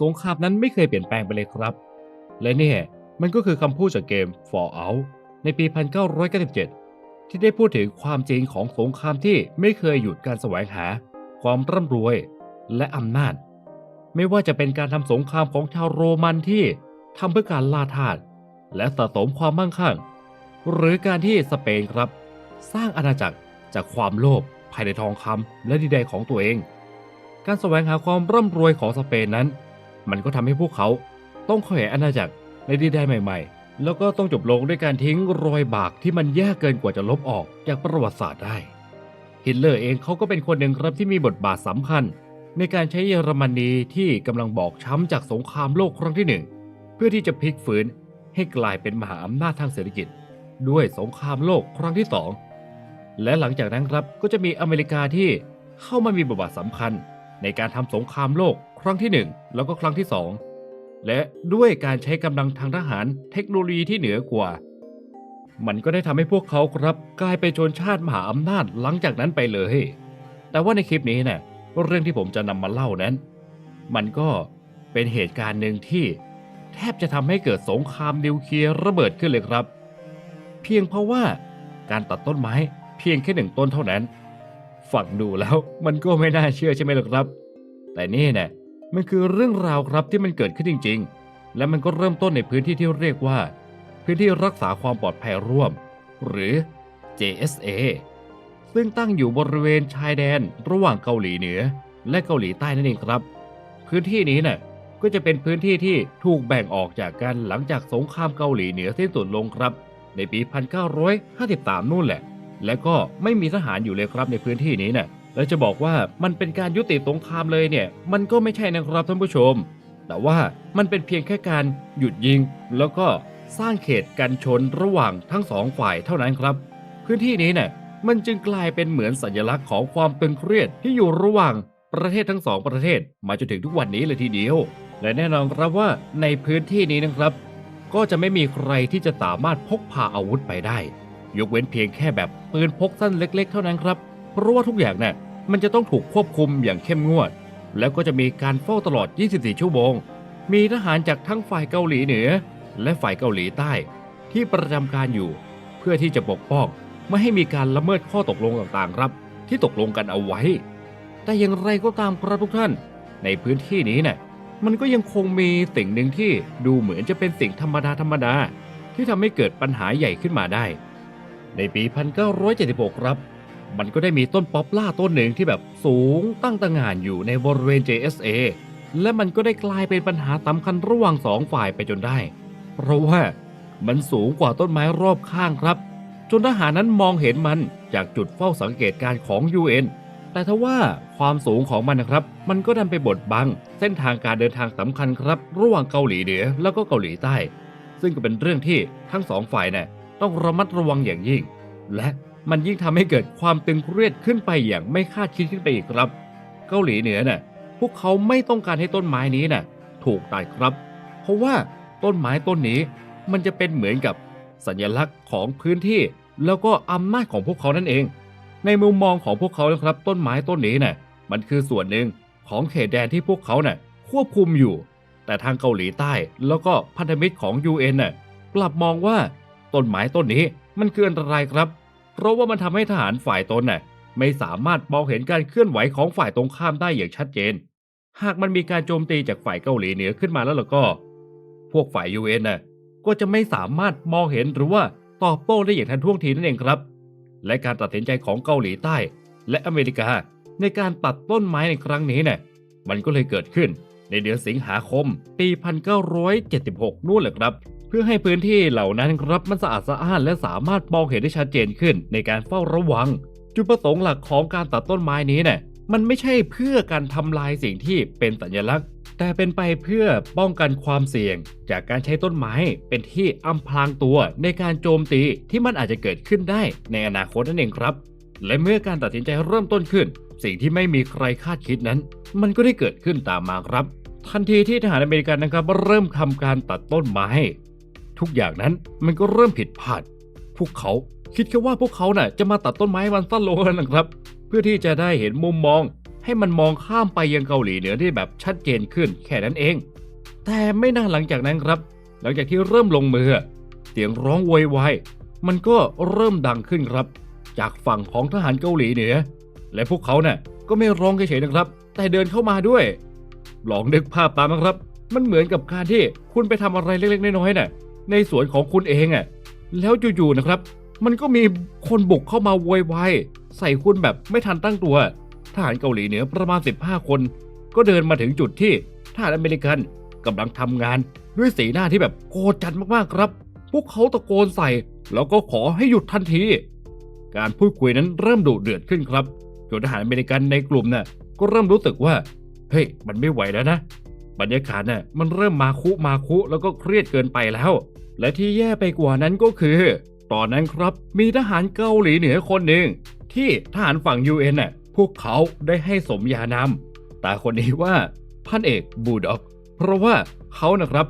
สงครามนั้นไม่เคยเปลี่ยนแปลงไปเลยครับ และนี่มันก็คือคำพูดจากเกม Fallout ในปี 1997 ที่ได้พูดถึงความจริงของสงครามที่ไม่เคยหยุดการแสวงหา ความร่ำรวยและอำนาจ ไม่ว่าจะเป็นการทำสงครามของชาวโรมันที่ทำเพื่อการล่าทาสและสะสมความมั่งคั่ง หรือการที่สเปนครับ สร้างอาณาจักรจากความโลภภายในทองคำและดินแดนของตัวเอง การแสวงหาความร่ำรวยของสเปนนั้น มันก็ทำให้พวกเขาต้องขยายอาณาจักรในดินแดนใหม่ ๆ แล้วก็ต้องจบลงด้วยการทิ้งรอยบากที่มันแยากเกินกว่าจะลบออกจากประวัติศาสตร์ได้ ฮิตเลอร์เองเขาก็เป็นคนหนึ่งครับที่มีบทบาทสำคัญ ในการใช้เยอรมนีที่กำลังบอกช้ำจากสงครามโลกครั้งที่หนึ่งเพื่อที่จะพลิกฟื้นให้กลายเป็นมหาอำนาจทางเศรษฐกิจ ด้วยสงครามโลกครั้งที่สองและหลังจากนั้นครับก็จะมีอเมริกาที่เข้ามามีบทบาทสำคัญ ในการทำสงครามโลกครั้งที่หนึ่งแล้วก็ครั้งที่สองและด้วยการใช้กำลังทางทหารเทคโนโลยีที่เหนือกว่า มันก็ได้ทำให้พวกเขาครับกลายเป็นชนชาติมหาอำนาจหลังจากนั้นไปเลย แต่ว่าในคลิปนี้เนะ่ยเรื่องที่ผมจะนำมาเล่านั้น มันก็เป็นเหตุการณ์หนึ่งที่ แทบจะทำให้เกิดสงครามนิวเคลียร์ระเบิดขึ้นเลยครับ เพียงเพราะว่าการตัดต้นไม้เพียงแค่หนึ่งต้นเท่านั้น ฟังดูแล้ว มันก็ไม่น่าเชื่อใช่ไหมล่ะครับ แต่นี่เนี่ยมันคือเรื่องราวครับที่มันเกิดขึ้นจริง ๆ และมันก็เริ่มต้นในพื้นที่ที่เรียกว่า พื้นที่รักษาความปลอดภัยร่วม หรือ JSA ซึ่งตั้งอยู่บริเวณชายแดนระหว่างเกาหลีเหนือ และเกาหลีใต้นั่นเองครับ พื้นที่นี้น่ะก็จะเป็นพื้นที่ที่ถูกแบ่งออกจากกันหลังจากสงครามเกาหลีเหนือสิ้นสุดลงครับ ในปี 1953 นู่นแหละ และก็ไม่มีทหารอยู่เลยครับในพื้นที่นี้น่ะแล้วจะบอกว่ามันเป็นการยุติสงครามเลยเนี่ย มันก็ไม่ใช่นะครับท่านผู้ชม แต่ว่ามันเป็นเพียงแค่การหยุดยิง แล้วก็สร้างเขตกันชนระหว่างทั้งสองฝ่ายเท่านั้นครับ พื้นที่นี้เนี่ยมันจึงกลายเป็นเหมือนสัญลักษณ์ของความตึงเครียดที่อยู่ระหว่างประเทศทั้งสองประเทศมาจนถึงทุกวันนี้เลยทีเดียว และแน่นอนครับว่าในพื้นที่นี้นะครับ ก็จะไม่มีใครที่จะสามารถพกพาอาวุธไปได้ ยกเว้นเพียงแค่แบบปืนพกสั้นเล็ก ๆ เท่านั้นครับ เพราะว่าทุกอย่างเนี่ยมันจะต้องถูกควบคุมอย่างเข้มงวด แล้วก็จะมีการเฝ้าตลอด 24 ชั่วโมง มีทหารจากทั้งฝ่ายเกาหลีเหนือ และฝ่ายเกาหลีใต้ ที่ประจำการอยู่ เพื่อที่จะปกป้องไม่ให้มีการละเมิดข้อตกลงต่างๆครับ ที่ตกลงกันเอาไว้ แต่อย่างไรก็ตามครับทุกท่าน ในพื้นที่นี้เนี่ยมันก็ยังคงมีสิ่งหนึ่งที่ดูเหมือนจะเป็นสิ่งธรรมดาธรรมดาที่ทำให้เกิดปัญหาใหญ่ขึ้นมาได้ ในปี 1976 ครับ มันก็ได้มีต้นป๊อปล่าต้นหนึ่งที่แบบสูงตั้งตระหง่านอยู่ในบริเวณ JSA และมันก็ได้กลายเป็นปัญหาสำคัญระหว่างสองฝ่ายไปจนได้ เพราะว่ามันสูงกว่าต้นไม้รอบข้างครับ จนทหารนั้นมองเห็นมันจากจุดเฝ้าสังเกตการของ UN แต่ทว่าความสูงของมันนะครับ มันก็ดันไปบดบัง เส้นทางการเดินทางสำคัญครับ ระหว่างเกาหลีเหนือแล้วก็เกาหลีใต้ ซึ่งก็เป็นเรื่องที่ทั้งสองฝ่ายเนี่ย ต้องระมัดระวังอย่างยิ่ง และมันยิ่งทำให้เกิดความตึงเครียดขึ้นไปอย่างไม่คาดคิดขึ้นไปอีกครับ เกาหลีเหนือน่ะพวกเขาไม่ต้องการให้ต้นไม้นี้น่ะถูกตัดครับ เพราะว่าต้นไม้ต้นนี้มันจะเป็นเหมือนกับสัญลักษณ์ของพื้นที่ แล้วก็อำนาจของพวกเขานั่นเอง ในมุมมองของพวกเขานะครับ ต้นไม้ต้นนี้น่ะมันคือส่วนหนึ่งของเขตแดนที่พวกเขาน่ะควบคุมอยู่ แต่ทางเกาหลีใต้แล้วก็พันธมิตรของ UN น่ะกลับมองว่า ต้นไม้ต้นนี้มันคืออันตรายครับ เพราะว่ามันทำให้ทหารฝ่ายตนน่ะไม่สามารถมองเห็นการเคลื่อนไหวของฝ่ายตรงข้ามได้อย่างชัดเจน หากมันมีการโจมตีจากฝ่ายเกาหลีเหนือขึ้นมาแล้วล่ะก็ พวกฝ่าย UN น่ะก็จะไม่สามารถมองเห็นหรือว่าตอบโต้ได้อย่างทันท่วงทีนั่นเองครับ และการตัดสินใจของเกาหลีใต้ และอเมริกาในการตัดต้นไม้ในครั้งนี้เนี่ยมันก็เลยเกิดขึ้นในเดือนสิงหาคม ปี 1976 นู่นแหละครับ เพื่อให้พื้นที่เหล่านั้นครับมันสะอาดสะอ้านและสามารถมองเห็นได้ชัดเจนขึ้นในการเฝ้าระวัง จุดประสงค์หลักของการตัดต้นไม้นี้เนี่ยมันไม่ใช่เพื่อการทำลายสิ่งที่เป็นสัญลักษณ์ แต่เป็นไปเพื่อป้องกันความเสี่ยง จากการใช้ต้นไม้เป็นที่อำพรางตัวในการโจมตีที่มันอาจจะเกิดขึ้นได้ในอนาคตนั่นเองครับ และเมื่อการตัดสินใจเริ่มต้นขึ้น สิ่งที่ไม่มีใครคาดคิดนั้น มันก็ได้เกิดขึ้นตามมาครับ ทันทีที่ทหารอเมริกันนะครับเริ่มทำการตัดต้นไม้ ทุกอย่างนั้นมันก็เริ่มผิดพลาด พวกเขาคิดแค่ว่าพวกเขาน่ะจะมาตัดต้นไม้มันสั้นลงนั่นะครับ เพื่อที่จะได้เห็นมุมมอง ให้มันมองข้ามไปยังเกาหลีเหนือได้แบบชัดเจนขึ้นแค่นั้นเอง แต่ไม่นานหลังจากนั้นครับ หลังจากที่เริ่มลงมือ เสียงร้องโวยวายมันก็เริ่มดังขึ้นครับ จากฝั่งของทหารเกาหลีเหนือ และพวกเขาเนี่ยก็ไม่ร้องเฉยๆนะครับ แต่เดินเข้ามาด้วย ลองนึกภาพตามนะครับ มันเหมือนกับการที่คุณไปทำอะไรเล็กๆน้อยๆน่ะ ในสวนของคุณเองอะแล้วอยู่ๆนะครับ มันก็มีคนบุกเข้ามาโวยวายใส่คุณแบบไม่ทันตั้งตัวทหารเกาหลีเหนือประมาณ 15 คน ก็เดินมาถึงจุดที่ทหารอเมริกันกำลังทำงานด้วยสีหน้าที่แบบโกรธจัดมากๆครับ พวกเขาตะโกนใส่ แล้วก็ขอให้หยุดทันที การพูดคุยนั้นเริ่มดุเดือดขึ้นครับจนทหารอเมริกันในกลุ่มน่ะก็เริ่มรู้สึกว่า เฮ้ย มันไม่ไหวแล้วนะ บรรยากาศน่ะมันเริ่มมาคุมาคุแล้วก็เครียดเกินไปแล้ว และที่แย่ไปกว่านั้นก็คือ ตอนนั้นครับมีทหารเกาหลีเหนือคนหนึ่งที่ทหารฝั่ง UN น่ะพวกเขาได้ให้สมญานามแต่คนนี้ว่าพันเอกบูด็อก เพราะว่าเขานะครับ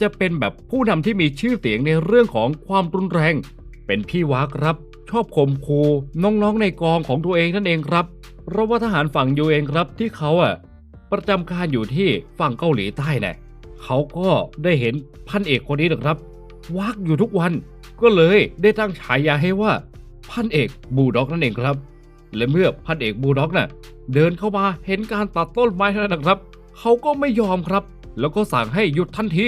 จะเป็นแบบผู้นำที่มีชื่อเสียงในเรื่องของความรุนแรง เป็นพี่วาครับ ชอบข่มคูน้องๆในกองของตัวเองนั่นเองครับ เพราะว่าทหารฝั่ง UN ครับที่เขาอะ ประจำการอยู่ที่ฝั่งเกาหลีใต้เนี่ยเขาก็ได้เห็นพันเอกคนนี้นะครับ วักอยู่ทุกวัน ก็เลยได้ตั้งฉายาให้ว่า พันเอกบูด็อกนั่นเองครับ และเมื่อพันเอกบูด็อกน่ะเดินเข้ามาเห็นการตัดต้นไม้เท่านั้นนะครับ เขาก็ไม่ยอมครับ แล้วก็สั่งให้หยุดทันที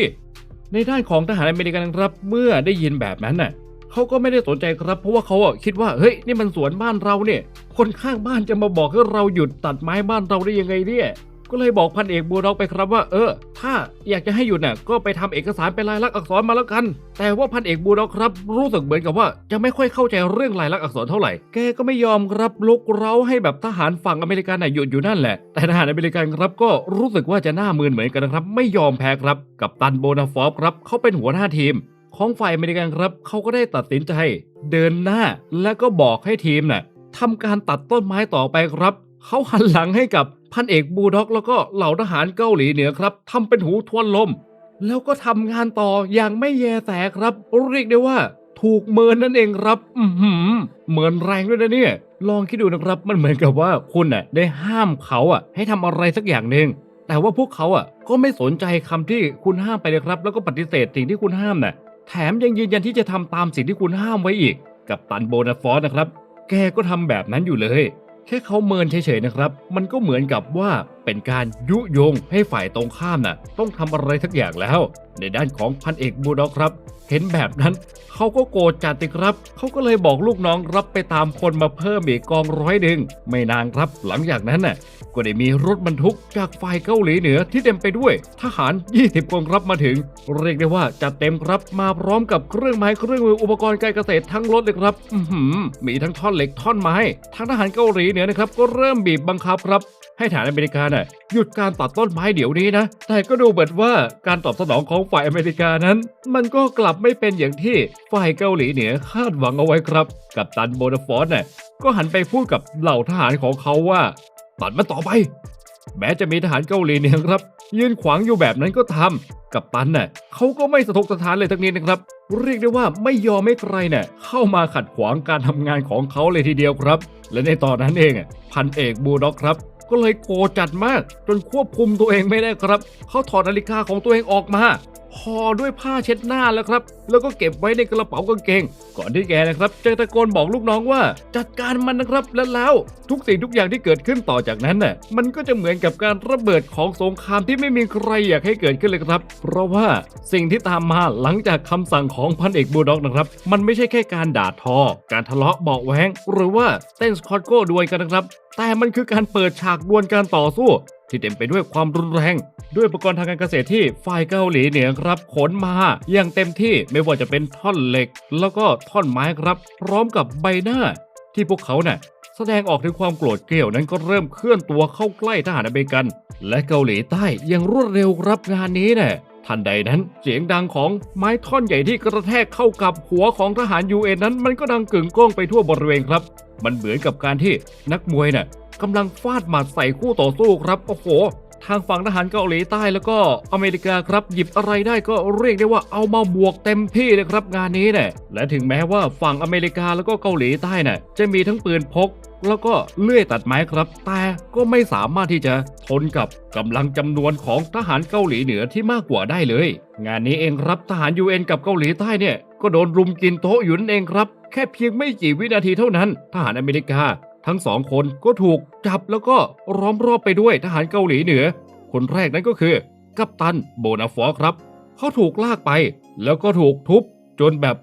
ในด้านของทหารอเมริกันนะครับ เมื่อได้ยินแบบนั้นน่ะเขาก็ไม่ได้สนใจครับ เพราะว่าเขาคิดว่าเฮ้ยนี่มันสวนบ้านเราเนี่ย คนข้างบ้านจะมาบอกให้เราหยุดตัดไม้บ้านเราได้ยังไงเนี่ย ก็เลยบอกพันเอกบูลด็อกไปครับว่า เออ ถ้าอยากจะให้หยุดน่ะก็ไปทำเอกสารเป็นลายลักษณ์อักษรมาแล้วกัน แต่ว่าพันเอกบูลด็อกครับ รู้สึกเหมือนกับว่าจะไม่ค่อยเข้าใจเรื่องลายลักษณ์อักษรเท่าไหร่ แกก็ไม่ยอมครับลุกเร้าให้แบบทหารฝั่งอเมริกันน่ะหยุดอยู่นั่นแหละ แต่ทหารอเมริกันครับก็รู้สึกว่าจะหน้ามืนเหมือนกันนะครับ ไม่ยอมแพ้ครับ กับตันโบนาฟอฟครับเขาเป็นหัวหน้าทีมของฝ่ายอเมริกันครับเขาก็ได้ตัดสินใจเดินหน้า แล้วก็บอกให้ทีมน่ะทำการตัดต้นไม้ต่อไปครับ เขาหันหลังให้กับพันเอกบูด็อกแล้วก็เหล่าทหารเกาหลีเหนือครับทำเป็นหูทวนลม แล้วก็ทำงานต่ออย่างไม่แยแสครับ เรียกได้ว่าถูกเมินนั่นเองครับ อือหือเหมือนแรงด้วยนะเนี่ย ลองคิดดูนะครับ มันเหมือนกับว่าคุณน่ะได้ห้ามเขาอะ ให้ทำอะไรสักอย่างหนึ่ง แต่ว่าพวกเขาอะ ก็ไม่สนใจคำที่คุณห้ามไปเลยครับ แล้วก็ปฏิเสธสิ่งที่คุณห้ามน่ะ แถมยังยืนยันที่จะทำตามสิ่งที่คุณห้ามไว้อีก กับตันโบนาฟอสนะครับ แกก็ทำแบบนั้นอยู่เลย แค่เขาเมินเฉยๆนะครับ มันก็เหมือนกับว่าเป็นการยุยงให้ฝ่ายตรงข้ามน่ะต้องทำอะไรทักอย่างแล้ว ในด้านของพันเอกบูด็อกครับ เห็นแบบนั้นเขาก็โกรธจัดเลยครับ เขาก็เลยบอกลูกน้องรับไปตามคนมาเพิ่มอีกกองร้อยหนึ่งไม่นานครับหลังจากนั้นน่ะก็ได้มีรถบรรทุกจากฝ่ายเกาหลีเหนือที่เต็มไปด้วย ทหาร 20คนครับมาถึง เรียกได้ว่าจัดเต็มครับมาพร้อมกับเครื่องไม้เครื่องมืออุปกรณ์การเกษตรทั้งรถเลยครับ อือหือมีทั้งท่อนเหล็กท่อนไม้ทางทหารเกาหลีเหนือนะครับก็เริ่มบีบบังคับครับ ให้ฐานอเมริกาน่ะหยุดการตัดต้นไม้เดี๋ยวนี้นะ แต่ก็ดูเหมือนว่าการตอบสนองของฝ่ายอเมริกานั้น มันก็กลับไม่เป็นอย่างที่ฝ่ายเกาหลีเหนือคาดหวังเอาไว้ครับ กับตันโบนาฟอร์น่ะก็หันไปพูดกับเหล่าทหารของเขาว่า ตัดมันต่อไป แม้จะมีทหารเกาหลีเหนือครับ ยืนขวางอยู่แบบนั้นก็ทำกับตันน่ะเขาก็ไม่สะทกสถานเลยทั้งนี้นะครับ เรียกได้ว่าไม่ยอมให้ใครเนี่ยเข้ามาขัดขวางการทำงานของเขาเลยทีเดียวครับ และในตอนนั้นเองพันเอกบูด็อกครับ ก็เลยโกรธจัดมาก จนควบคุมตัวเองไม่ได้ครับ เขาถอดนาฬิกาของตัวเองออกมาห่อด้วยผ้าเช็ดหน้าแล้วครับ แล้วก็เก็บไว้ในกระเป๋ากางเกง ก่อนที่แกนะครับจะตะโกนบอกลูกน้องว่า จัดการมันนะครับและแล้วทุกสิ่งทุกอย่างที่เกิดขึ้นต่อจากนั้นน่ะมันก็จะเหมือนกับการระเบิดของสงครามที่ไม่มีใครอยากให้เกิดขึ้นเลยครับ เพราะว่าสิ่งที่ตามมาหลังจากคำสั่งของพันเอกบูด็อกนะครับ มันไม่ใช่แค่การด่าทอ การทะเลาะเบาะแว้งหรือว่าเต้นสคอตโก้ดวลกันนะครับแต่มันคือการเปิดฉากดวลการต่อสู้ ที่เต็มไปด้วยความรุนแรง ด้วยอุปกรณ์ทางการเกษตรที่ฝ่ายเกาหลีเหนือครับขนมาอย่างเต็มที่ไม่ว่าจะเป็นท่อนเหล็ก แล้วก็ท่อนไม้ครับ พร้อมกับใบหน้า ที่พวกเขาน่ะแสดงออกถึงความโกรธเกลียวนั้นก็เริ่มเคลื่อนตัวเข้าใกล้ทหารอเมริกัน และเกาหลีใต้อย่างรวดเร็วครับงานนี้น่ะทันใดนั้นเสียงดังของไม้ท่อนใหญ่ที่กระแทกเข้ากับหัวของทหารยูเอ็นนั้น มันก็ดังกึ่งก้องไปทั่วบริเวณครับ มันเหมือนกับการที่นักมวยน่ะ กำลังฟาดหมัดใส่คู่ต่อสู้ครับโอ้โห ทางฝั่งทหารเกาหลีใต้แล้วก็อเมริกาครับหยิบอะไรได้ก็เรียกได้ว่าเอามาบวกเต็มที่เลยครับงานนี้เนี่ยและถึงแม้ว่าฝั่งอเมริกาแล้วก็เกาหลีใต้น่ะจะมีทั้งปืนพกแล้วก็เลื่อยตัดไม้ครับ แต่ก็ไม่สามารถที่จะทนกับกำลังจำนวนของทหารเกาหลีเหนือที่มากกว่าได้เลย งานนี้เองครับทหาร UN กับเกาหลีใต้เนี่ย ก็โดนรุมกินโต๊ะอยู่นั่นเองครับ แค่เพียงไม่กี่วินาทีเท่านั้น ทหารอเมริกา ทั้งสองคนก็ถูกจับแล้วก็ล้อมรอบไปด้วยทหารเกาหลีเหนือ คนแรกนั้นก็คือ กัปตันโบนาฟอร์ครับ เขาถูกลากไป แล้วก็ถูกทุบจนแบบ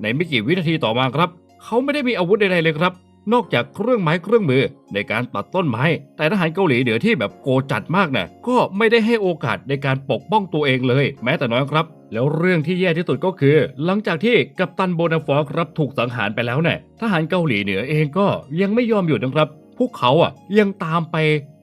ในไม่กี่วินาทีต่อมาครับ เขาไม่ได้มีอาวุธใดๆเลยครับ นอกจากเครื่องไม้เครื่องมือในการตัดต้นไม้ แต่ทหารเกาหลีเหนือที่แบบโกจัดมากนะ่ะก็ไม่ได้ให้โอกาสในการปกป้องตัวเองเลย แม้แต่น้อยครับ แล้วเรื่องที่แย่ที่สุดก็คือ หลังจากที่กัปตันโบนาฟอร์ครับถูกสังหารไปแล้วเนี่ยทหารเกาหลีเหนือเองก็ยังไม่ยอมหยุดนะครับ พวกเขาอะยังตามไป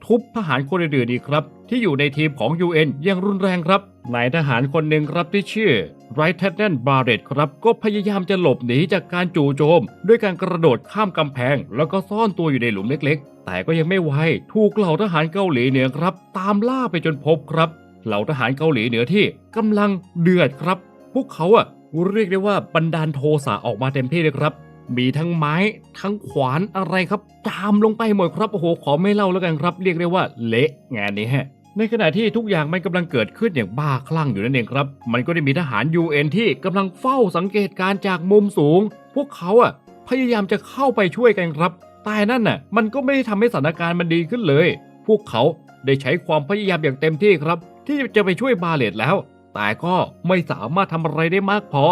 ทุบทหารคนอื่นๆอีกครับ ที่อยู่ในทีมของ UN อย่างรุนแรงครับนายทหารคนหนึ่งครับที่ชื่อไรท์เทนเนนบาร์เรตครับก็พยายามจะหลบหนีจากการจู่โจม ด้วยการกระโดดข้ามกำแพง แล้วก็ซ่อนตัวอยู่ในหลุมเล็ก ๆ แต่ก็ยังไม่ไวถูกเหล่าทหารเกาหลีเหนือครับ ตามล่าไปจนพบครับ เหล่าทหารเกาหลีเหนือที่กำลังเดือดครับ พวกเขาอะเรียกได้ว่าบันดาลโทสะออกมาเต็มที่เลยครับ มีทั้งไม้ทั้งขวานอะไรครับ จามลงไปหมดครับ โอ้โห ขอไม่เล่าแล้วกันครับ เรียกได้ว่าเละงานนี้ฮะในขณะที่ทุกอย่างมันกำลังเกิดขึ้นอย่างบ้าคลั่งอยู่นั่นเองครับ มันก็ได้มีทหาร UN ที่กำลังเฝ้าสังเกตการณ์จากมุมสูง พวกเขาอะพยายามจะเข้าไปช่วยกันครับ แต่นั่นน่ะมันก็ไม่ได้ทำให้สถานการณ์มันดีขึ้นเลย พวกเขาได้ใช้ความพยายามอย่างเต็มที่ครับ ที่จะไปช่วยบาเลตแล้ว แต่ก็ไม่สามารถทำอะไรได้มากพอ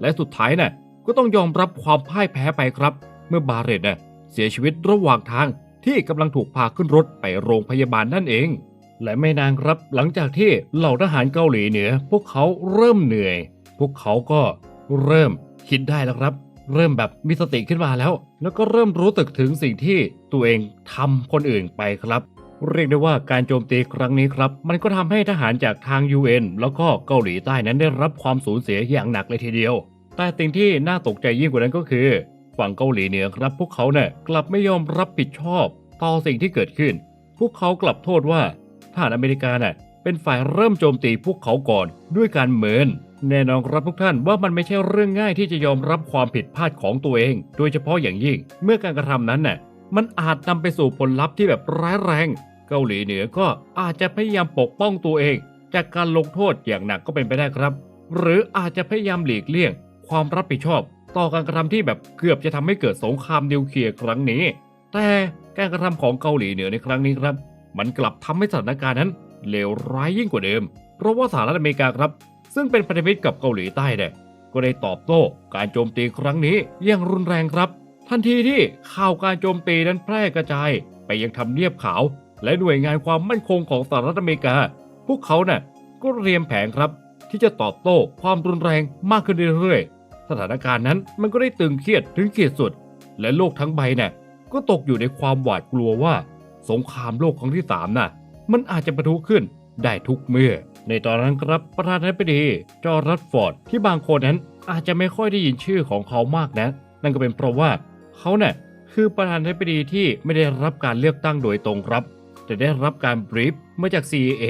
และสุดท้ายน่ะก็ต้องยอมรับความพ่ายแพ้ไปครับ เมื่อบาเรตน่ะเสียชีวิตระหว่างทางที่กำลังถูกพาขึ้นรถไปโรงพยาบาลนั่นเอง และไม่นานครับหลังจากที่เหล่าทหารเกาหลีเหนือ พวกเขาเริ่มเหนื่อย พวกเขาก็เริ่มคิดได้แล้วครับ เริ่มแบบมีสติขึ้นมาแล้ว แล้วก็เริ่มรู้สึกถึงสิ่งที่ตัวเองทำคนอื่นไปครับ เรียกได้ว่าการโจมตีครั้งนี้ครับ มันก็ทำให้ทหารจากทาง UN แล้วก็เกาหลีใต้นั้นได้รับความสูญเสียอย่างหนักเลยทีเดียว แต่สิ่งที่น่าตกใจยิ่งกว่านั้นก็คือ ฝั่งเกาหลีเหนือครับพวกเขาเนี่ยกลับไม่ยอมรับผิดชอบ ต่อสิ่งที่เกิดขึ้น พวกเขากลับโทษว่าทหารอเมริกาน่ะเป็นฝ่ายเริ่มโจมตีพวกเขาก่อนด้วยการเหมินแน่นอนครับทุกท่านว่ามันไม่ใช่เรื่องง่ายที่จะยอมรับความผิดพลาดของตัวเอง โดยเฉพาะอย่างยิ่ง เมื่อการกระทำนั้นน่ะมันอาจนำไปสู่ผลลัพธ์ที่แบบร้ายแรง เกาหลีเหนือก็อาจจะพยายามปกป้องตัวเอง จากการลงโทษอย่างหนักก็เป็นไปได้ครับ หรืออาจจะพยายามหลีกเลี่ยง ความรับผิดชอบ ต่อการกระทำที่แบบเกือบจะทำให้เกิดสงครามนิวเคลียร์ครั้งนี้ แต่การกระทำของเกาหลีเหนือในครั้งนี้ครับ มันกลับทำให้สถานการณ์นั้นเลวร้ายยิ่งกว่าเดิม เพราะว่าสหรัฐอเมริกาครับ ซึ่งเป็นพันธมิตรกับเกาหลีใต้เนี่ยก็ได้ตอบโต้การโจมตีครั้งนี้อย่างรุนแรงครับ ทันทีที่ข่าวการโจมตีนั้นแพร่กระจาย ไปยังทำเนียบขาว และหน่วยงานความมั่นคงของสหรัฐอเมริกา พวกเขาน่ะก็เตรียมแผนครับ ที่จะตอบโต้ความรุนแรงมากขึ้นเรื่อยๆ สถานการณ์นั้นมันก็ได้ตึงเครียดถึงขีดสุด และโลกทั้งใบน่ะก็ตกอยู่ในความหวาดกลัวว่า สงครามโลกครั้งที่สามน่ะมันอาจจะประทุขึ้นได้ทุกเมื่อ ในตอนนั้นครับประธานาธิบดีจอร์รัสฟอร์ดที่บางคนนั้นอาจจะไม่ค่อยได้ยินชื่อของเขามากนะ นั่นก็เป็นเพราะว่าเขาเน่ะคือประธานาธิบดีที่ไม่ได้รับการเลือกตั้งโดยตรงครับ แต่ได้รับการบรีฟมาจาก CIA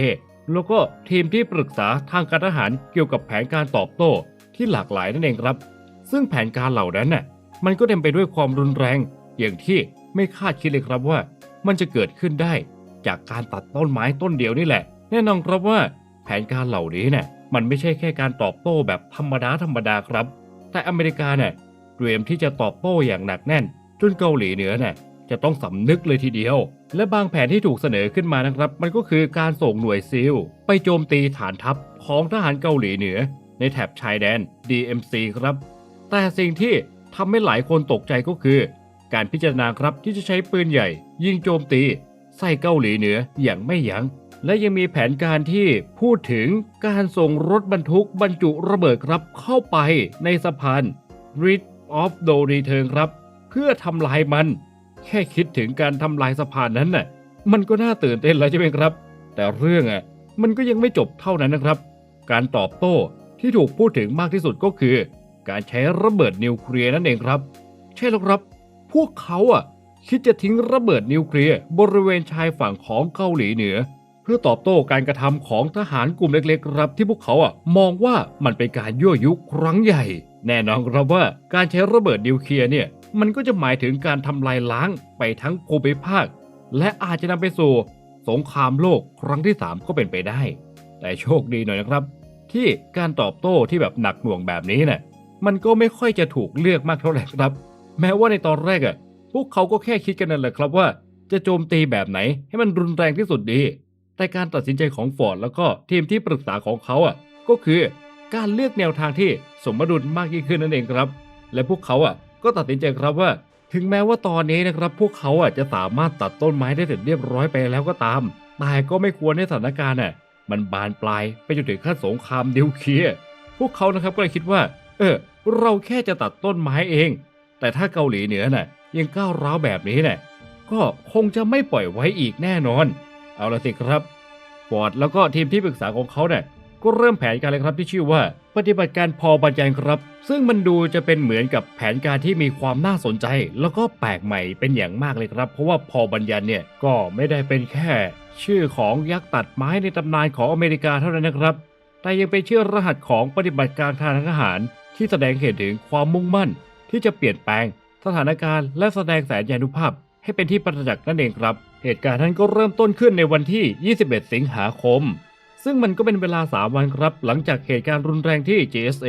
แล้วก็ทีมที่ปรึกษาทางการทหารเกี่ยวกับแผนการตอบโต้ที่หลากหลายนั่นเองครับ ซึ่งแผนการเหล่านั้นน่ะมันก็เต็มไปด้วยความรุนแรง อย่างที่ไม่คาดคิดเลยครับว่า มันจะเกิดขึ้นได้ จากการตัดต้นไม้ต้นเดียวนี่แหละ แน่นอนครับว่า แผนการเหล่านี้เนี่ยมันไม่ใช่แค่การตอบโต้แบบธรรมดาธรรมดาครับ แต่อเมริกาเนี่ยเตรียมที่จะตอบโต้อย่างหนักแน่น จนเกาหลีเหนือเนี่ย จะต้องสำนึกเลยทีเดียว และบางแผนที่ถูกเสนอขึ้นมานะครับ มันก็คือการส่งหน่วยซิลไปโจมตีฐานทัพของทหารเกาหลีเหนือ ในแถบชายแดน DMC ครับ แต่สิ่งที่ทำให้หลายคนตกใจก็คือ การพิจารณาครับที่จะใช้ปืนใหญ่ ยิงโจมตี ใส่เกาหลีเหนืออย่างไม่ยัง้งและยังมีแผนการที่พูดถึงการส่งรถบรรทุกบรรจุระเบิดครับเข้าไปในสะพาน Bridge of the Return ครับ เพื่อทำลายมัน แค่คิดถึงการทำลายสะพานนั้นน่ะ มันก็น่าตื่นเต้นแล้วใช่ไหมครับ แต่เรื่องอะมันก็ยังไม่จบเท่านั้นนะครับ การตอบโต้ที่ถูกพูดถึงมากที่สุดก็คือ การใช้ระเบิดนิวเคลียร์นั่นเองครับ ใช่แล้วครับ พวกเขาอะคิดจะทิ้งระเบิดนิวเคลียร์บริเวณชายฝั่งของเกาหลีเหนือ เพื่อตอบโต้การกระทำของทหารกลุ่มเล็กๆ ครับ ที่พวกเขาอะมองว่ามันเป็นการยั่วยุครั้งใหญ่ แน่นอนครับว่าการใช้ระเบิดนิวเคลียร์เนี่ย มันก็จะหมายถึงการทำลายล้างไปทั้งภูมิภาค และอาจจะนำไปสู่สงครามโลกครั้งที่ 3 ก็เป็นไปได้ แต่โชคดีหน่อยนะครับ ที่การตอบโต้ที่แบบหนักหน่วงแบบนี้เนี่ยมันก็ไม่ค่อยจะถูกเลือกมากเท่าไหร่ครับ แม้ว่าในตอนแรกอะพวกเขาก็แค่คิดกันนั่นแหละครับว่า จะโจมตีแบบไหนให้มันรุนแรงที่สุดดี แต่การตัดสินใจของฟอร์ดแล้วก็ทีมที่ปรึกษาของเขาอะก็คือการเลือกแนวทางที่สมดุลมากยิ่งขึ้นนั่นเองครับ และพวกเขาอะ ก็ตัดสินใจครับว่า ถึงแม้ว่าตอนนี้นะครับ พวกเขาอะจะสามารถตัดต้นไม้ได้เสร็จเรียบร้อยไปแล้วก็ตาม แต่ก็ไม่ควรให้สถานการณ์อะมันบานปลายไปจนถึงขั้นสงครามนิวเคลียร์พวกเขานะครับก็เลยคิดว่า เออ เราแค่จะตัดต้นไม้เอง แต่ถ้าเกาหลีเหนือน่ะ ยังก้าวร้าวแบบนี้น่ะก็คงจะไม่ปล่อยไว้อีกแน่นอน เอาละสิครับฟอร์ดแล้วก็ทีมที่ปรึกษาของเขาเนี่ย ก็เริ่มแผนการเลยครับที่ชื่อว่า ปฏิบัติการพอบัญญันครับ ซึ่งมันดูจะเป็นเหมือนกับแผนการที่มีความน่าสนใจ แล้วก็แปลกใหม่เป็นอย่างมากเลยครับ เพราะว่าพอบัญญันเนี่ยก็ไม่ได้เป็นแค่ ชื่อของยักษ์ตัดไม้ในตำนานของอเมริกาเท่านั้นนะครับ แต่ยังเป็นชื่อรหัสของปฏิบัติการทางทหาร ที่แสดงเห็นถึงความมุ่งมั่น ที่จะเปลี่ยนแปลง สถานการณ์และแสดงแสนยานุภาพ ให้เป็นที่ประจักษ์นั่นเองครับ เหตุการณ์นั้นก็เริ่มต้นขึ้นในวันที่ 21 สิงหาคม ซึ่งมันก็เป็นเวลา 3 วันครับ หลังจากเหตุการณ์รุนแรงที่ JSA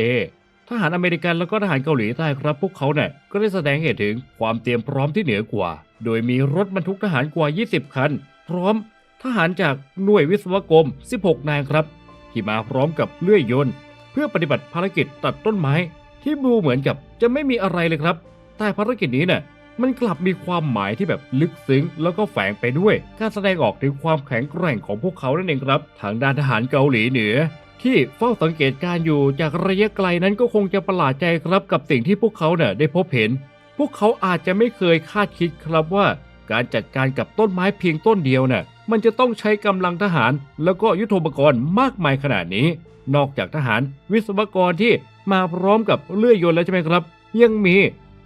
ทหารอเมริกันแล้วก็ทหารเกาหลีใต้ครับ พวกเขาเนี่ยก็ได้แสดงเหตุถึงความเตรียมพร้อมที่เหนือกว่า โดยมีรถบรรทุกทหารกว่า 20 คัน พร้อมทหารจากหน่วยวิศวกรม 16 นายครับ ที่มาพร้อมกับเลื่อยยนต์ เพื่อปฏิบัติภารกิจตัดต้นไม้ ที่ดูเหมือนกับจะไม่มีอะไรเลยครับ แต่ภารกิจนี้เนี่ย มันกลับมีความหมายที่แบบลึกซึ้ง แล้วก็แฝงไปด้วย การแสดงออกถึงความแข็งแกร่งของพวกเขานั่นเองครับ ทางด้านทหารเกาหลีเหนือ ที่เฝ้าสังเกตการอยู่จากระยะไกลนั้นก็คงจะประหลาดใจครับกับสิ่งที่พวกเขาเนี่ยได้พบเห็น พวกเขาอาจจะไม่เคยคาดคิดครับว่า การจัดการกับต้นไม้เพียงต้นเดียวน่ะมันจะต้องใช้กำลังทหาร แล้วก็ยุทโธปกรณ์มากมายขนาดนี้ นอกจากทหารวิศวกรที่มาพร้อมกับเลื่อยยนต์แล้วใช่ไหมครับ ยังมี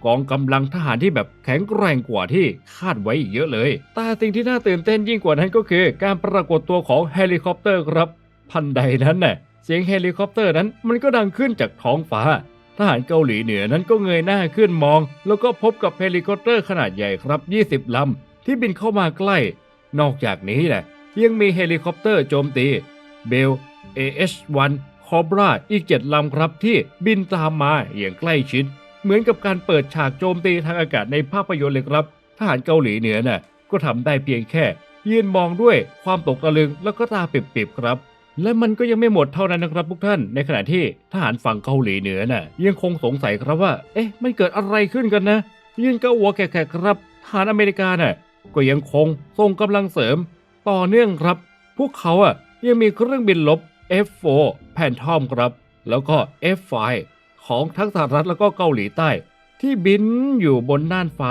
กองกำลังทหารที่แบบแข็งแกร่งกว่าที่คาดไว้อีกเยอะเลย แต่สิ่งที่น่าตื่นเต้นยิ่งกว่านั้นก็คือ การปรากฏตัวของเฮลิคอปเตอร์ครับ พันใดนั้นน่ะเสียงเฮลิคอปเตอร์นั้นมันก็ดังขึ้นจากท้องฟ้า ทหารเกาหลีเหนือนั้นก็เงยหน้าขึ้นมอง แล้วก็พบกับเฮลิคอปเตอร์ขนาดใหญ่ครับ 20 ลำ ที่บินเข้ามาใกล้ นอกจากนี้นะยังมีเฮลิคอปเตอร์โจมตีเบล AH-1 คอบราอีก 7 ลำครับที่บินตามมาอย่างใกล้ชิด เหมือนกับการเปิดฉากโจมตีทางอากาศในภาพยนตร์เลยครับ ทหารเกาหลีเหนือน่ะก็ทำได้เพียงแค่ยืนมองด้วยความตกตะลึงแล้วก็ตาปิบๆครับ และมันก็ยังไม่หมดเท่านั้นนะครับทุกท่าน ในขณะที่ทหารฝั่งเกาหลีเหนือน่ะยังคงสงสัยครับว่า เอ๊ะมันเกิดอะไรขึ้นกันนะยืนกาหัวแขกๆครับทหารอเมริกาน่ะก็ยังคงส่งกำลังเสริม ต่อเนื่องครับ พวกเขาอะยังมีเครื่องบินลบ F4 แพนทอมครับ แล้วก็ F5 ของทั้งสหรัฐแล้วก็เกาหลีใต้ ที่บินอยู่บนน่านฟ้า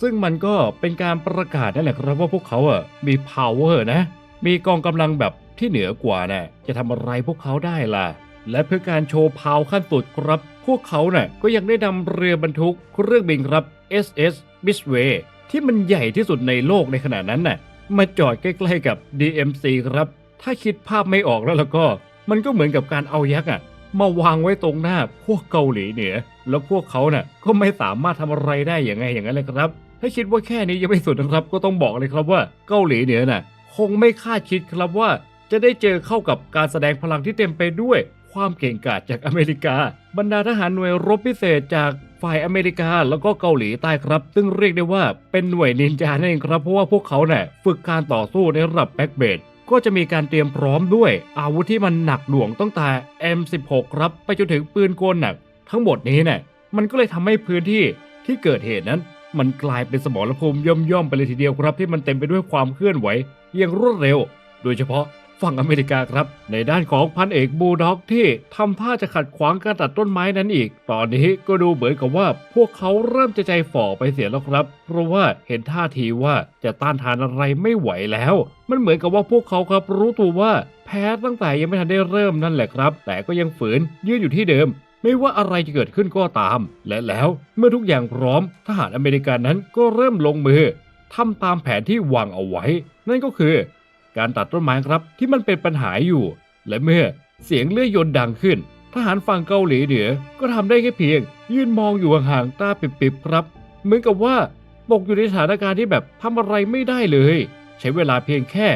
ซึ่งมันก็เป็นการประกาศนั่นแหละครับว่าพวกเขาอะมี power นะ มีกองกำลังแบบที่เหนือกว่าน่ะจะทำอะไรพวกเขาได้ล่ะ และเพื่อการโชว์พาวขั้นสุดครับ พวกเขาน่ะก็ยังได้นำเรือบรรทุกเครื่องบินครับ SS b i s w a y ที่มันใหญ่ที่สุดในโลกในขณะนั้นน่ะมาจอดใกล้ๆกับ DMC ครับ ถ้าคิดภาพไม่ออกแล้วแล้วก็ มันก็เหมือนกับการเอายักษ์อะ มาวางไว้ตรงหน้าพวกเกาหลีเหนือ แล้วพวกเขาน่ะก็ไม่สามารถทำอะไรได้อย่างไงอย่างนั้นเลยครับ ถ้าคิดว่าแค่นี้ยังไม่สุดนะครับ ก็ต้องบอกเลยครับว่าเกาหลีเหนือน่ะคงไม่คาดคิดครับว่า จะได้เจอเข้ากับการแสดงพลังที่เต็มไปด้วย ความเก่งกาจจากอเมริกา บรรดาทหารหน่วยรบพิเศษจากฝ่ายอเมริกาแล้วก็เกาหลีใต้ครับ ซึ่งเรียกได้ว่าเป็นหน่วยนินจานั่นเองครับเพราะว่าพวกเขาเนี่ยฝึกการต่อสู้ในระดับแบ็กเบด ก็จะมีการเตรียมพร้อมด้วย อาวุธที่มันหนักหน่วงตั้งแต่ M16 ครับไปจนถึงปืนกลหนักทั้งหมดนี้เนี่ยมันก็เลยทำให้พื้นที่ที่เกิดเหตุนั้น มันกลายเป็นสมรภูมิย่อมๆไปเลยทีเดียวครับ ที่มันเต็มไปด้วยความเคลื่อนไหวอย่างรวดเร็ว โดยเฉพาะ ฝั่งอเมริกาครับ ในด้านของพันเอกบูด็อกที่ทำท่าจะขัดขวางการตัดต้นไม้นั้นอีก ตอนนี้ก็ดูเหมือนกับว่าพวกเขาเริ่มจะใจฝ่อไปเสียแล้วครับ เพราะว่าเห็นท่าทีว่าจะต้านทานอะไรไม่ไหวแล้ว มันเหมือนกับว่าพวกเขาครับรู้ตัวว่าแพ้ตั้งแต่ยังไม่ทันได้เริ่มนั่นแหละครับ แต่ก็ยังฝืนยืนอยู่ที่เดิมไม่ว่าอะไรจะเกิดขึ้นก็ตาม และแล้วเมื่อทุกอย่างพร้อม ทหารอเมริกันนั้นก็เริ่มลงมือทำตามแผนที่วางเอาไว้ นั่นก็คือ การตัดต้นไม้ครับที่มันเป็นปัญหาอยู่ และเมื่อเสียงเลื่อยยนต์ดังขึ้น ทหารฝั่งเกาหลีเหนือก็ทำได้แค่เพียง ยืนมองอยู่ห่างๆตาปิบๆครับ เหมือนกับว่าตกอยู่ในสถานการณ์ที่แบบทำอะไรไม่ได้เลย ใช้เวลาเพียงแค่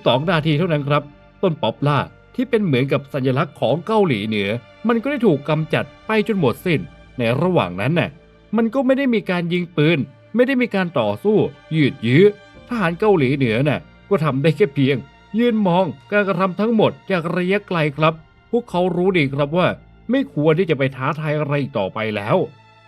42 นาทีเท่านั้นครับ ต้นป๊อปล่าที่เป็นเหมือนกับสัญลักษณ์ของเกาหลีเหนือ มันก็ได้ถูกกำจัดไปจนหมดสิ้น ในระหว่างนั้นน่ะมันก็ไม่ได้มีการยิงปืน ไม่ได้มีการต่อสู้ ยืดยื้อทหารเกาหลีเหนือน่ะ ก็ทำได้แค่เพียง ยืนมองการกระทำทั้งหมดจากระยะไกลครับ พวกเขารู้ดีครับว่า ไม่ควรที่จะไปท้าทายอะไรอีกต่อไปแล้ว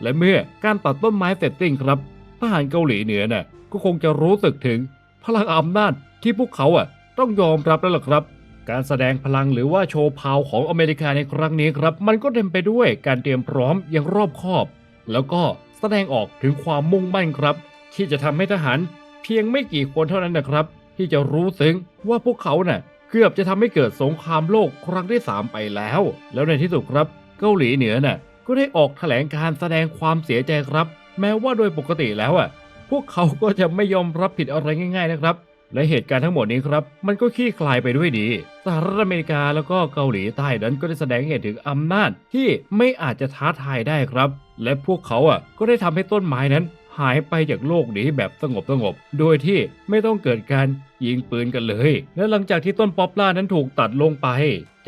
และเมื่อการตัดต้นไม้เสร็จสิ้นครับทหารเกาหลีเหนือน่ะก็คงจะรู้สึกถึงพลังอำนาจที่พวกเขาอะต้องยอมรับแล้วล่ะครับ การแสดงพลังหรือว่าโชว์พาวของอเมริกาในครั้งนี้ครับ มันก็เต็มไปด้วยการเตรียมพร้อมอย่างรอบคอบ แล้วก็แสดงออกถึงความมุ่งมั่นครับ ที่จะทำให้ทหารเพียงไม่กี่คนเท่านั้นนะครับ ที่จะรู้ซึ้งว่าพวกเขาเน่ะเกือบจะทำให้เกิดสงครามโลกครั้งที่ 3 ไปแล้ว แล้วในที่สุดครับ เกาหลีเหนือน่ะก็ได้ออกแถลงการแสดงความเสียใจครับ แม้ว่าโดยปกติแล้วอะพวกเขาก็จะไม่ยอมรับผิดอะไรง่าย ๆนะครับ และเหตุการณ์ทั้งหมดนี้ครับ มันก็คลี่คลายไปด้วยดี สหรัฐอเมริกาแล้วก็เกาหลีใต้นั้นก็ได้แสดงให้เห็นถึงอำนาจที่ไม่อาจจะท้าทายได้ครับ และพวกเขาอะก็ได้ทำให้ต้นไม้นั้น หายไปจากโลกนี้แบบสงบสงบๆโดยที่ไม่ต้องเกิดการยิงปืนกันเลย และหลังจากที่ต้นป๊อปล่านั้นถูกตัดลงไป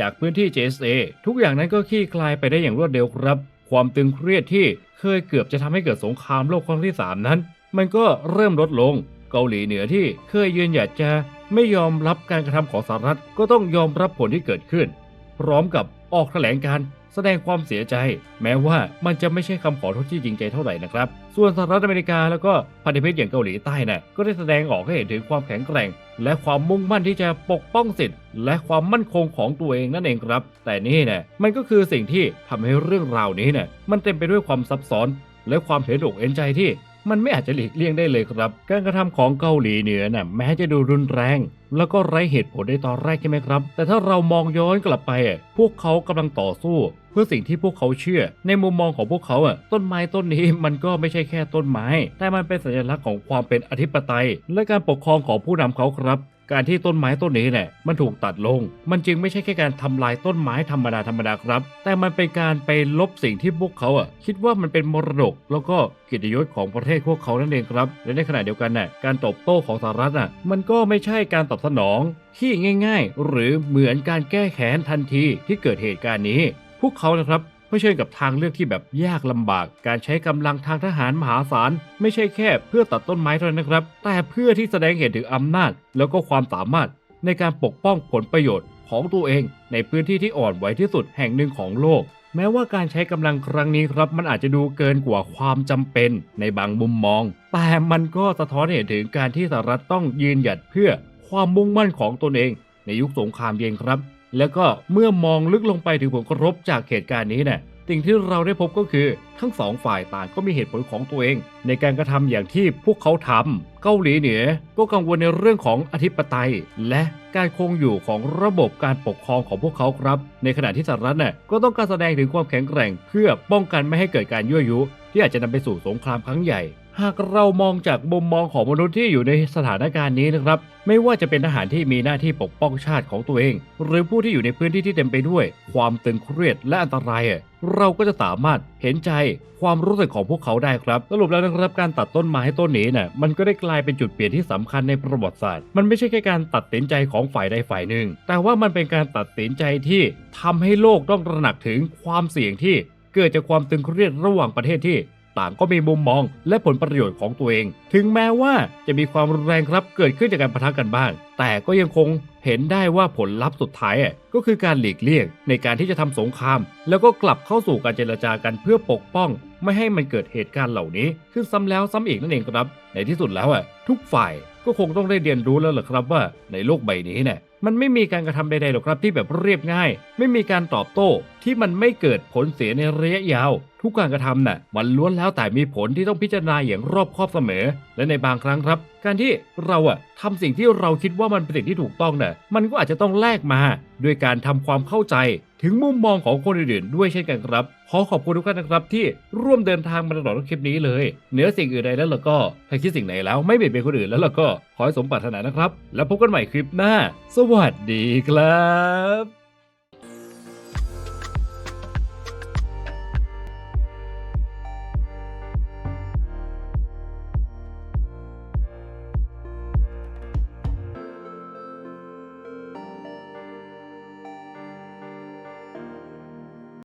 จากพื้นที่ JSA ทุกอย่างนั้นก็คลี่คลายไปได้อย่างรวดเร็วครับ ความตึงเครียดที่เคยเกือบจะทำให้เกิดสงครามโลกครั้งที่ 3 นั้น มันก็เริ่มลดลง เกาหลีเหนือที่เคยยืนหยัดจะไม่ยอมรับการกระทำของสหรัฐก็ต้องยอมรับผลที่เกิดขึ้น พร้อมกับออกแถลงการ แสดงความเสียใจ แม้ว่ามันจะไม่ใช่คำขอโทษที่จริงใจเท่าไหร่นะครับ ส่วนสหรัฐอเมริกาแล้วก็พันธมิตรอย่างเกาหลีใต้น่ะก็ได้แสดงออกให้เห็นถึงความแข็งแกร่ง และความมุ่งมั่นที่จะปกป้องสิทธิ์ และความมั่นคงของตัวเองนั่นเองครับ แต่นี่น่ะมันก็คือสิ่งที่ทำให้เรื่องราวนี้น่ะมันเต็มไปด้วยความซับซ้อน และความเห็นอกเห็นใจที่ มันไม่อาจจะหลีกเลี่ยงได้เลยครับ การกระทำของเกาหลีเหนือน่ะแม้จะดูรุนแรง แล้วก็ไร้เหตุผลในตอนแรกใช่ไหมครับ แต่ถ้าเรามองย้อนกลับไป พวกเขากำลังต่อสู้ เพื่อสิ่งที่พวกเขาเชื่อ ในมุมมองของพวกเขาอะต้นไม้ต้นนี้มันก็ไม่ใช่แค่ต้นไม้ แต่มันเป็นสัญลักษณ์ของความเป็นอธิปไตย และการปกครองของผู้นำเขาครับ การที่ต้นไม้ต้นนี้เนี่ยมันถูกตัดลง มันจึงไม่ใช่แค่การทำลายต้นไม้ธรรมดาธรรมดาครับ แต่มันเป็นการไปลบสิ่งที่พวกเขาอะคิดว่ามันเป็นมรดก แล้วก็เกียรติยศของประเทศพวกเขานั่นเองครับ และในขณะเดียวกันน่ะการตอบโต้ของสหรัฐอะมันก็ไม่ใช่การตอบสนองที่ง่าย ๆ หรือเหมือนการแก้แค้นทันทีที่เกิดเหตุการณ์นี้ พวกเขานะครับ เผชิญกับทางเลือกที่แบบยากลำบาก การใช้กำลังทางทหารมหาศาล ไม่ใช่แค่เพื่อตัดต้นไม้เท่านั้นนะครับ แต่เพื่อที่แสดงเห็นถึงอำนาจ แล้วก็ความสามารถในการปกป้องผลประโยชน์ของตัวเองในพื้นที่ที่อ่อนไหวที่สุดแห่งหนึ่งของโลก แม้ว่าการใช้กำลังครั้งนี้ครับ มันอาจจะดูเกินกว่าความจำเป็นในบางมุมมอง แต่มันก็สะท้อนเห็นถึงการที่สหรัฐต้องยืนหยัดเพื่อความมุ่งมั่นของตนเอง ในยุคสงครามเย็นครับ แล้วก็เมื่อมองลึกลงไปถึงผลกระทบจากเหตุการณ์นี้เนี่ยสิ่งที่เราได้พบก็คือทั้งสองฝ่ายต่างก็มีเหตุผลของตัวเอง ในการกระทำอย่างที่พวกเขาทำเกาหลีเหนือก็กังวลในเรื่องของอธิปไตย และการคงอยู่ของระบบการปกครองของพวกเขาครับ ในขณะที่สหรัฐน่ะก็ต้องการแสดงถึงความแข็งแกร่ง เพื่อป้องกันไม่ให้เกิดการยั่วยุ ที่อาจจะนำไปสู่สงครามครั้งใหญ่ หากเรามองจากมุมมองของมนุษย์ที่อยู่ในสถานการณ์นี้นะครับ ไม่ว่าจะเป็นทหารที่มีหน้าที่ปกป้องชาติของตัวเอง หรือผู้ที่อยู่ในพื้นที่ที่เต็มไปด้วย ความตึงเครียดและอันตราย เราก็จะสามารถเห็นใจความรู้สึกของพวกเขาได้ครับสรุปแล้วนะครับการตัดต้นไม้ต้นนี้น่ะมันก็ได้กลายเป็นจุดเปลี่ยนที่สำคัญในประวัติศาสตร์ มันไม่ใช่แค่การตัดสินใจของฝ่ายใดฝ่ายหนึ่ง แต่ว่ามันเป็นการตัดสินใจที่ทำให้โลกต้องตระหนักถึงความเสี่ยงที่เกิดจากความตึงเครียดระหว่างประเทศที่ ต่างก็มีมุมมองและผลประโยชน์ของตัวเอง ถึงแม้ว่าจะมีความรุนแรงครับเกิดขึ้นจากการปะทะกันบ้าง แต่ก็ยังคงเห็นได้ว่าผลลัพธ์สุดท้ายก็คือการหลีกเลี่ยงในการที่จะทำสงคราม แล้วก็กลับเข้าสู่การเจรจากันเพื่อปกป้อง ไม่ให้มันเกิดเหตุการณ์เหล่านี้ ขึ้นซ้ำแล้วซ้ำอีกนั่นเองครับ ในที่สุดแล้วอะทุกฝ่ายก็คงต้องได้เรียนรู้แล้วแหละครับว่าในโลกใบนี้เนี่ย มันไม่มีการกระทำใดๆหรอกครับที่แบบเรียบง่าย ไม่มีการตอบโต้ที่มันไม่เกิดผลเสียในระยะยาว ทุกการกระทำน่ะมันล้วนแล้วแต่มีผลที่ต้องพิจารณาอย่างรอบคอบเสมอ และในบางครั้งครับ การที่เราอะทำสิ่งที่เราคิดว่ามันเป็นสิ่งที่ถูกต้องน่ะมันก็อาจจะต้องแลกมา ด้วยการทำความเข้าใจ ถึงมุมมองของคนอื่นๆด้วยเช่นกันครับ ขอขอบคุณทุกท่านนะครับที่ร่วมเดินทางมาตลอดคลิปนี้เลยเหนือสิ่งอื่นใดแล้วล่ะก็ถ้าคิดสิ่งไหนแล้วไม่เบียดเบียนคนอื่นแล้วล่ะก็ขอให้สมปรารถนานะครับ แล้วพบกันใหม่คลิปหน้า สวัสดีครับ